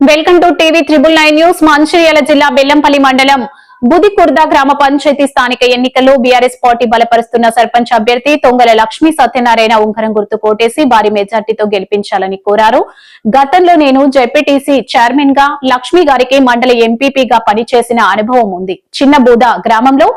Welcome to TV triple nine news Mancherial జిల్లా బెల్లంపల్లి మండలం బుదికుర్ద గ్రామ పంచాయతీ స్థానిక ఎన్నికల్లో బీఆర్ఎస్ పార్టీ బలపరుస్తున్న సర్పంచ్ అభ్యర్థి తొంగల లక్ష్మీ సత్యనారాయణ ఉంగరం గుర్తు కోటేసి భారీ మెజార్టీతో గెలిపించాలని కోరారు. గతంలో నేను జెపిటిసి చైర్మన్గా లక్ష్మి గారికి మండల ఎంపీపీగా పనిచేసిన అనుభవం ఉంది. చిన్న బూద గ్రామంలో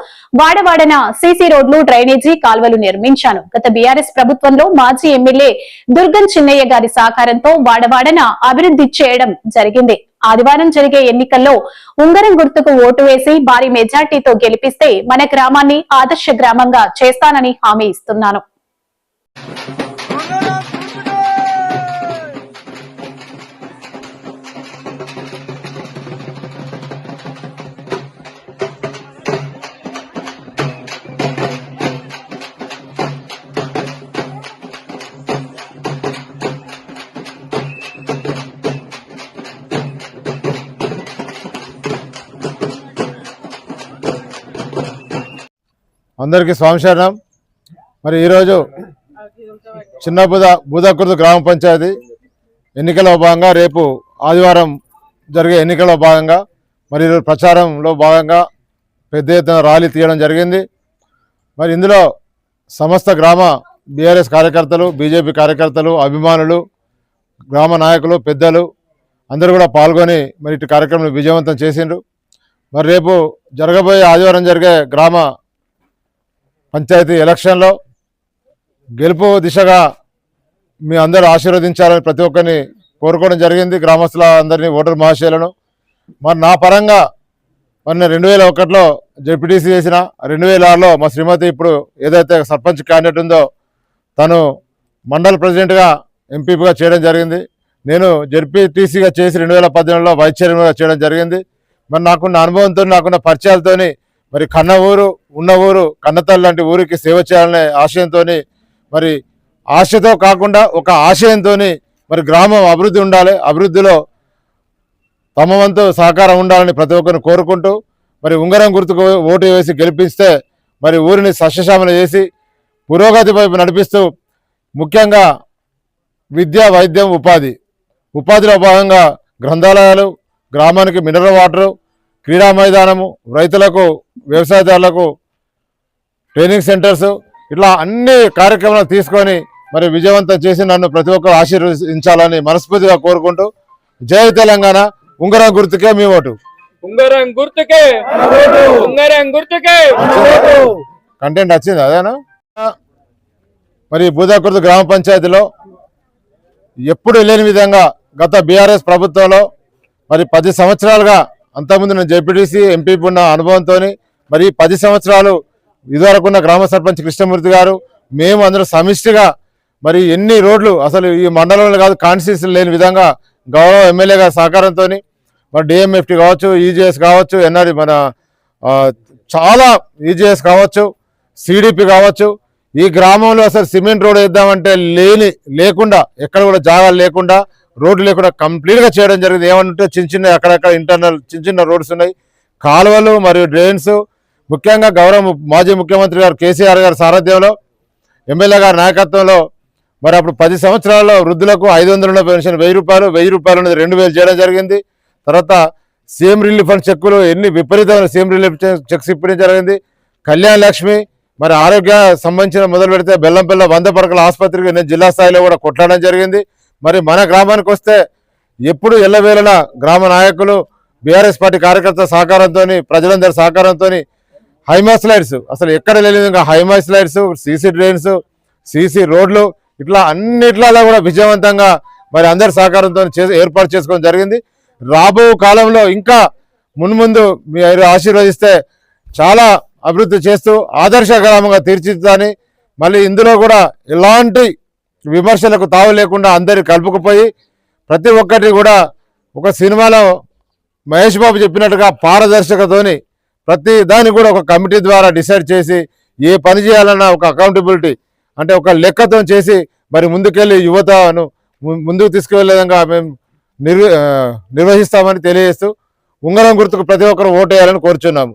వాడవాడన సీసీ రోడ్లు డ్రైనేజీ కాల్వలు నిర్మించాను. గత బీఆర్ఎస్ ప్రభుత్వంలో మాజీ ఎమ్మెల్యే దుర్గం చిన్నయ్య గారి సహకారంతో వాడవాడన అభివృద్ధి చేయడం జరిగింది. ఆదివారం జరిగే ఎన్నికల్లో ఉంగరం గుర్తుకు ఓటు వేసి భారీ మెజార్టీతో గెలిపిస్తే మన గ్రామాన్ని ఆదర్శ గ్రామంగా చేస్తానని హామీ ఇస్తున్నాను. అందరికీ స్వామిశరణం మరి ఈరోజు చిన్న బుధ బుధకుర్దు గ్రామ పంచాయతీ ఎన్నికల భాగంగా రేపు ఆదివారం జరిగే ఎన్నికల భాగంగా మరి ఈరోజు ప్రచారంలో భాగంగా పెద్ద ఎత్తున ర్యాలీ తీయడం జరిగింది. మరి ఇందులో సమస్త గ్రామ బీఆర్ఎస్ కార్యకర్తలు బీజేపీ కార్యకర్తలు అభిమానులు గ్రామ నాయకులు పెద్దలు అందరూ కూడా పాల్గొని మరి ఇటు కార్యక్రమం విజయవంతం చేసిండ్రు. మరి రేపు జరగబోయే ఆదివారం జరిగే గ్రామ పంచాయతీ ఎలక్షన్లో గెలుపు దిశగా మీ అందరూ ఆశీర్వదించాలని ప్రతి ఒక్కరిని కోరుకోవడం జరిగింది. గ్రామస్తుల అందరినీ ఓటర్ మహాశయులను. మరి నా పరంగా మొన్న రెండు వేల ఒకటిలో జెడ్పీటీసీ చేసిన రెండు వేల ఆరులో మా శ్రీమతి ఇప్పుడు ఏదైతే సర్పంచ్ క్యాండిడేట్ ఉందో తను మండల ప్రెసిడెంట్గా ఎంపీగా చేయడం జరిగింది. నేను జెడ్పీటీసీగా చేసి రెండు వేల పద్దెనిమిదిలో వైస్ చైర్మన్గా చేయడం జరిగింది. మరి నాకున్న అనుభవంతో నాకున్న పరిచయాలతోని మరి కన్న ఊరు ఉన్న ఊరు కన్నతల్లి లాంటి ఊరికి సేవ చేయాలనే ఆశయంతో మరి ఆశతో కాకుండా ఒక ఆశయంతో మరి గ్రామం అభివృద్ధి ఉండాలి. అభివృద్ధిలో తమ వంతు సహకారం ఉండాలని ప్రతి ఒక్కరిని కోరుకుంటూ మరి ఉంగరం గుర్తుకు ఓటు వేసి గెలిపిస్తే మరి ఊరిని సస్యశామలు చేసి పురోగతి వైపు నడిపిస్తూ ముఖ్యంగా విద్య వైద్యం ఉపాధి. ఉపాధిలో భాగంగా గ్రంథాలయాలు గ్రామానికి మినరల్ వాటరు క్రీడా మైదానము రైతులకు వ్యవసాయదారులకు ట్రైనింగ్ సెంటర్స్ ఇట్లా అన్ని కార్యక్రమాలు తీసుకొని మరి విజయవంతం చేసి నన్ను ప్రతి ఒక్కరు ఆశీర్వదించాలని మనస్ఫూర్తిగా కోరుకుంటూ జై తెలంగాణ. ఉంగరం గుర్తుకే మీ ఓటు. ఉంగరం గుర్తుకే. ఉంగరం గుర్తుకే. కంటెంట్ వచ్చింది అదేనా? మరి బూదాకుర్తి గ్రామ పంచాయతీలో ఎప్పుడు లేని విధంగా గత బీఆర్ఎస్ ప్రభుత్వంలో మరి పది సంవత్సరాలుగా అంతకుముందు నేను జెడ్పీటీసీ ఎంపీ ఉన్న అనుభవంతో మరి పది సంవత్సరాలు ఇదివరకున్న గ్రామ సర్పంచ్ కృష్ణమూర్తి గారు మేము అందరూ సమిష్టిగా మరి ఎన్ని రోడ్లు అసలు ఈ మండలంలో కాదు కాన్స్టిట్యూషన్ లేని విధంగా గౌరవ ఎమ్మెల్యే గారి సహకారంతో మరి డిఎంఎఫ్టీ కావచ్చు ఈజీఎస్ కావచ్చు ఎన్ఆర్ మన చాలా ఈజీఎస్ కావచ్చు సిడిపి కావచ్చు ఈ గ్రామంలో అసలు సిమెంట్ రోడ్ వేద్దామంటే లేని లేకుండా ఎక్కడ కూడా జాగాలు లేకుండా రోడ్లు లేకుండా కంప్లీట్గా చేయడం జరిగింది. ఏమంటే చిన్న చిన్న అక్కడక్కడ ఇంటర్నల్ చిన్న చిన్న రోడ్స్ ఉన్నాయి. కాలువలు మరియు డ్రైన్స్ ముఖ్యంగా గౌరవ మాజీ ముఖ్యమంత్రి గారు కేసీఆర్ గారి సారథ్యంలో ఎమ్మెల్యే గారి నాయకత్వంలో మరి అప్పుడు పది సంవత్సరాల్లో వృద్ధులకు ఐదు వందల పెన్షన్ వెయ్యి రూపాయలు వెయ్యి రూపాయలు అనేది రెండు వేలు చేయడం జరిగింది. తర్వాత సీఎం రిలీఫ్ ఫండ్ చెక్కులు ఎన్ని విపరీతమైన సీఎం రిలీఫ్ చెక్స్ ఇప్పడం జరిగింది. కళ్యాణ్ లక్ష్మి మరి ఆరోగ్య సంబంధించిన మొదలు పెడితే బెల్లంపల్లి వంద పడకల ఆసుపత్రికి నేను జిల్లా స్థాయిలో కూడా కొట్లాడడం జరిగింది. మరి మన గ్రామానికి వస్తే ఎప్పుడు ఎల్లవేళలా గ్రామ నాయకులు బీఆర్ఎస్ పార్టీ కార్యకర్తల సహకారంతో ప్రజలందరి సహకారంతో హైమాస్ లైట్స్. అసలు ఎక్కడ లేని high mast lights CC drains CC రోడ్లు ఇట్లా అన్నిట్లలో కూడా విజయవంతంగా మరి అందరి సహకారంతో చేసి ఏర్పాటు చేసుకోవడం జరిగింది. రాబో కాలంలో ఇంకా మున్ముందు మీరు ఆశీర్వదిస్తే చాలా అభివృద్ధి చేస్తూ ఆదర్శ గ్రామంగా మళ్ళీ ఇందులో కూడా ఎలాంటి విమర్శలకు తావు లేకుండా అందరి కలుపుకుపోయి ప్రతి ఒక్కటి కూడా ఒక సినిమాలో మహేష్ బాబు చెప్పినట్టుగా పారదర్శకతోని ప్రతి దాన్ని కూడా ఒక కమిటీ ద్వారా డిసైడ్ చేసి ఏ పని చేయాలన్నా ఒక అకౌంటబిలిటీ అంటే ఒక లెక్కతో చేసి మరి ముందుకెళ్ళి యువతను ముందుకు తీసుకువెళ్ళే విధంగా మేము నిర్వహిస్తామని తెలియజేస్తూ ఉంగరం గుర్తుకు ప్రతి ఒక్కరు ఓటేయాలని కోరుచున్నాము.